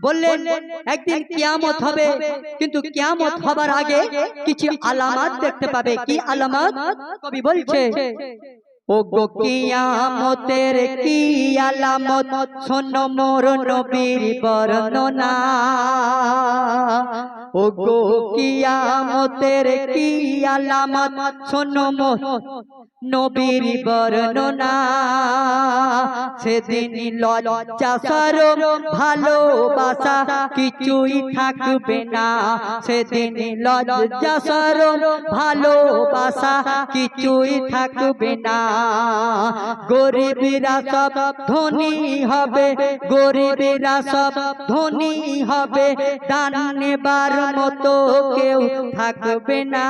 বললেন একদিন হবে কিন্তু হবার আগে কিছু আলামত দেখতে পাবে। কি আলামত? কবি বলছে ও গো কিয়ামতের কি আলামত? শোনো মোর নবীর বর্ণনা। ও গো কিয়ামতের কি আলামত? শোনো মোর নবীর বর্ণনা। সেদিন লজ্জা সরম ভালোবাসা কিছুই থাকবে না। সেদিন লজ্জা সরম ভালোবাসা কিছুই থাকবে না। গরিবেরা সব ধনী হবে, গরিবেরা সব ধনী হবে। দান নেবার মতো কেউ থাকবে না।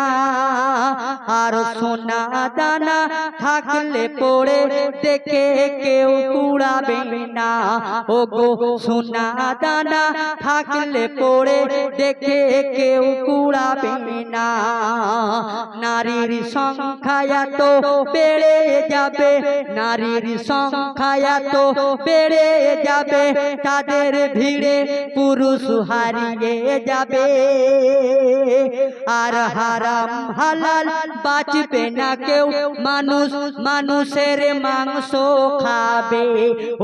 আর সোনা দানা থাকলে পড়ে দেখে কেউ কুড়াবে না। ও গো সোনা দানা থাকলে পড়ে দেখে কেউ কুড়াবে না। নারীর সংখ্যা এত বেড়ে যাবে, নারীর সংখ্যা এত বেড়ে যাবে, তাদের ভিড়ে পুরুষ হারিয়ে যাবে। আর হারাম হালাল বাঁচবে না কেউ, মানুষ মানুষের মাংস খাবে।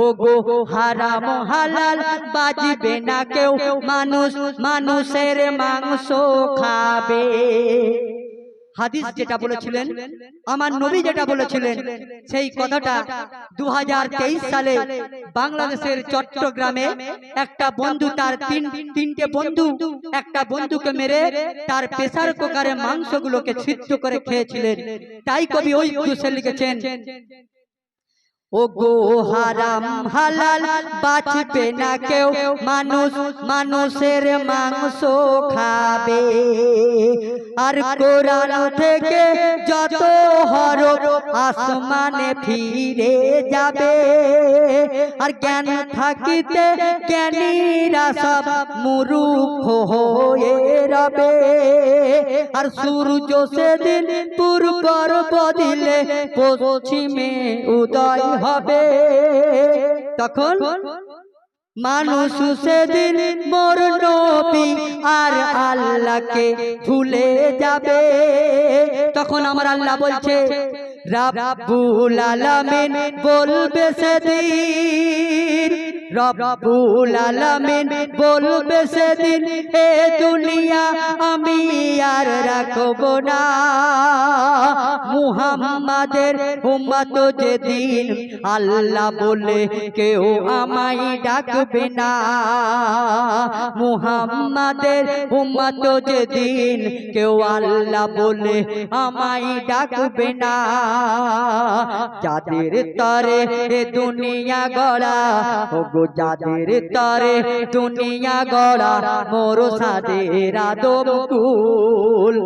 ও গো হারাম হালাল বাঁচবে না কেউ, মানুষ মানুষের মাংস খাবে। হাদিস যেটা বলেছিলেন আমার নবী যেটা বলেছিলেন সেই কথাটা দু হাজার তেইশ সালে বাংলাদেশের চট্টগ্রামে একটা বন্ধু তার তিন তিনটে বন্ধু একটা বন্ধুকে মেরে তার প্রেসার কুকারে মাংসগুলোকে ছিদ্র করে খেয়েছিলেন। তাই কবি ওই লিখেছেন। ও গো হারাম হালাল, বাঁচবে না কেউ। মানুষ মানুষের মাংস খাবে। আর কোরআন থেকে যত হরফ আসমানে ফিরে যাবে। আর জ্ঞান থাকিতে জ্ঞানীরা সব মুরুখ রবে আর সূর্য সেদিন পূর্বর বদিলে পশ্চিমে উদয় হবে। তখন মানুষ সেদিন মোর নবী আর আল্লাহকে ভুলে যাবে। তখন আমার আল্লাহ বলছে, রাব্বুল আলামিন বলবে সেদিন রব্বুল আলামিন বলবে সেদিন, এ দুনিয়া আমি আর রাখব না। মুহাম্মাদের উম্মত যেদিন আল্লাহ বলে, কেউ আমায় ডাকবে না। মুহাম্মাদের উম্মত যেদিন কেউ আল্লাহ বলে, আমায় ডাকবে না। যাদের তরে দুনিয়া গড়া ও গো যাদের তরে দুনিয়া গড়া, মোর সাদের আদম কুল।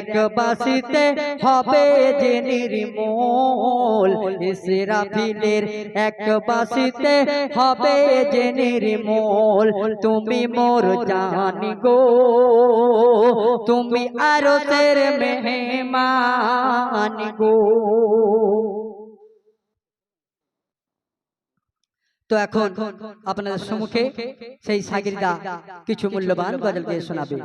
এক বাসিতে হবে যে নির্মূল। ইসরাফিলের এক বাসিতে হবে যে নির্মূল। তুমি মোর জানি গো, তুমি আরও তের মেহমান গো। তো এখন আপনাদের সম্মুখে সেই সাগিরদা কিছু মূল্যবান গজল দিয়ে শোনাবে।